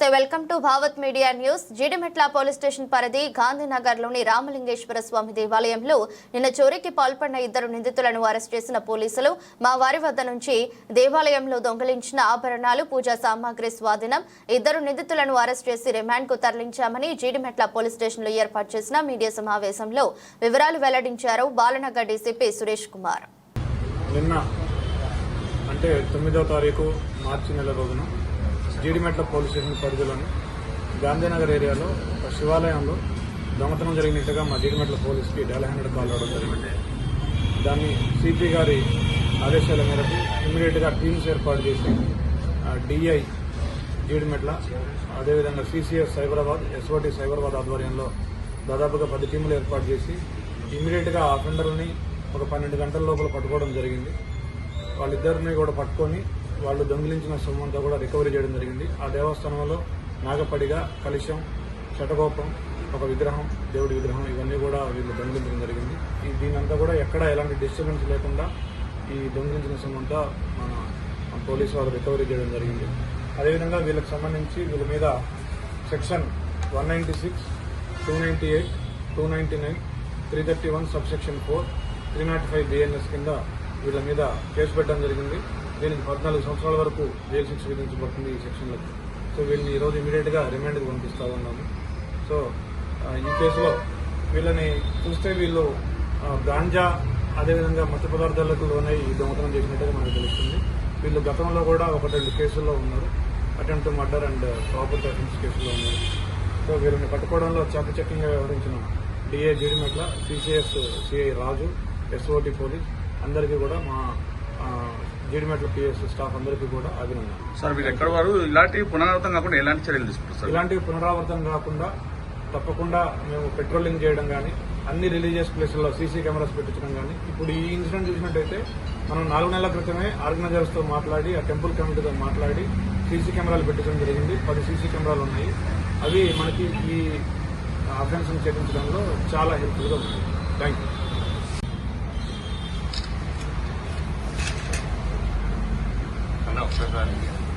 నమస్తే. Welcome to Bhavat media news. Jeedimetla police station పరిధి గాంధీనగర్లోని రామలింగేశ్వర స్వామి దేవాలయంలో నిన్న చోరీకి పాల్పడిన ఇద్దరు నిందితులను అరెస్ట్ చేసిన పోలీసులు మా వారి వద్ద నుంచి దేవాలయంలో దొంగిలించిన ఆభరణాలు పూజా సామాగ్రి స్వాధీనం ఇద్దరు నిందితులను అరెస్ట్ చేసి రిమాండ్కు తరలించామని జీడిమెట్ల పోలీస్ స్టేషన్లో ఏర్పాటు చేసిన మీడియా సమావేశంలో వివరాలు వెల్లడించారు బాలనగర్ డీసీపీ సురేష్ కుమార్. నిన్న అంటే తొమ్మిదవ తారీఖు మార్చి నెల రోజున జీడిమెట్ల పోలీస్ స్టేషన్ పరిధిలోని గాంధీనగర్ ఏరియాలో ఒక శివాలయంలో దొంగతనం జరిగినట్టుగా మా జీడిమెట్ల పోలీస్కి డెల్ హండ్రెడ్ కాల్ రావడం జరిగింది. దాన్ని సిపి గారి ఆదేశాల మేరకు ఇమీడియట్గా టీమ్స్ ఏర్పాటు చేసి డిఐ జీడిమెట్ల అదేవిధంగా సిసిఎస్ సైబరాబాద్ ఎస్ఓటి సైబరాబాద్ ఆధ్వర్యంలో దాదాపుగా పది టీములు ఏర్పాటు చేసి ఇమీడియట్గా ఆ అఫెండర్ని ఒక పన్నెండు గంటల లోపల పట్టుకోవడం జరిగింది. వాళ్ళిద్దరిని కూడా పట్టుకొని వాళ్ళు దొంగిలించిన సొమ్మంతా కూడా రికవరీ చేయడం జరిగింది. ఆ దేవస్థానంలో నాగపడిగా కలుషం చటగోపం ఒక విగ్రహం దేవుడి విగ్రహం ఇవన్నీ కూడా వీళ్ళు దొంగిలించడం జరిగింది. ఈ దీనంతా కూడా ఎక్కడ ఎలాంటి డిస్టర్బెన్స్ లేకుండా ఈ దొంగిలించిన సొమ్మంతా మన మన పోలీసు వాళ్ళు రికవరీ చేయడం జరిగింది. అదేవిధంగా వీళ్ళకి సంబంధించి వీళ్ళ మీద section one ninety six two ninety eight two ninety nine three thirty one sub section four three not five BNS కింద వీళ్ళ మీద కేసు పెట్టడం జరిగింది. దీనికి పద్నాలుగు సంవత్సరాల వరకు జైలు శిక్ష విధించబడుతుంది ఈ సెక్షన్లకు సో వీళ్ళని ఈరోజు ఇమీడియట్గా రిమాండ్కి పంపిస్తా ఉన్నాము సో ఈ కేసులో వీళ్ళని చూస్తే వీళ్ళు గాంజా అదేవిధంగా మత్తు పదార్థాలకు లోనై దొంగతనం చేసినట్టుగా మనకు తెలుస్తుంది. వీళ్ళు గతంలో కూడా ఒక రెండు కేసుల్లో ఉన్నారు. Attempt murder and property offence కేసులో ఉన్నారు. సో వీళ్ళని పట్టుకోవడంలో చాకచక్యంగా వ్యవహరించిన DA Jeedimetla CCS CI Raju SOT police అందరికీ కూడా మా జీడిమెట్ల పిఎస్ స్టాఫ్ అందరికీ కూడా అభినందన సార్ మీరు ఎక్కడ వారు? ఇలాంటి పునరావృతం కాకుండా ఎలాంటి చర్యలు తీసుకుంటారు సార్? ఇలాంటివి పునరావృతం కాకుండా తప్పకుండా మేము పెట్రోలింగ్ చేయడం కానీ అన్ని రిలీజియస్ ప్లేసుల్లో సీసీ కెమెరాస్ పెట్టించడం కానీ ఇప్పుడు ఈ ఇన్సిడెంట్ చూసినట్టయితే మనం నాలుగు నెలల క్రితమే ఆర్గనైజర్స్తో మాట్లాడి ఆ టెంపుల్ కమిటీతో మాట్లాడి సీసీ కెమెరాలు పెట్టించడం జరిగింది. పది సీసీ కెమెరాలు ఉన్నాయి. అవి మనకి ఈ అఫెన్స్ని చేపించడంలో చాలా హెల్ప్ఫుల్గా ఉంది. థ్యాంక్ యూ అన్న ఒకసారి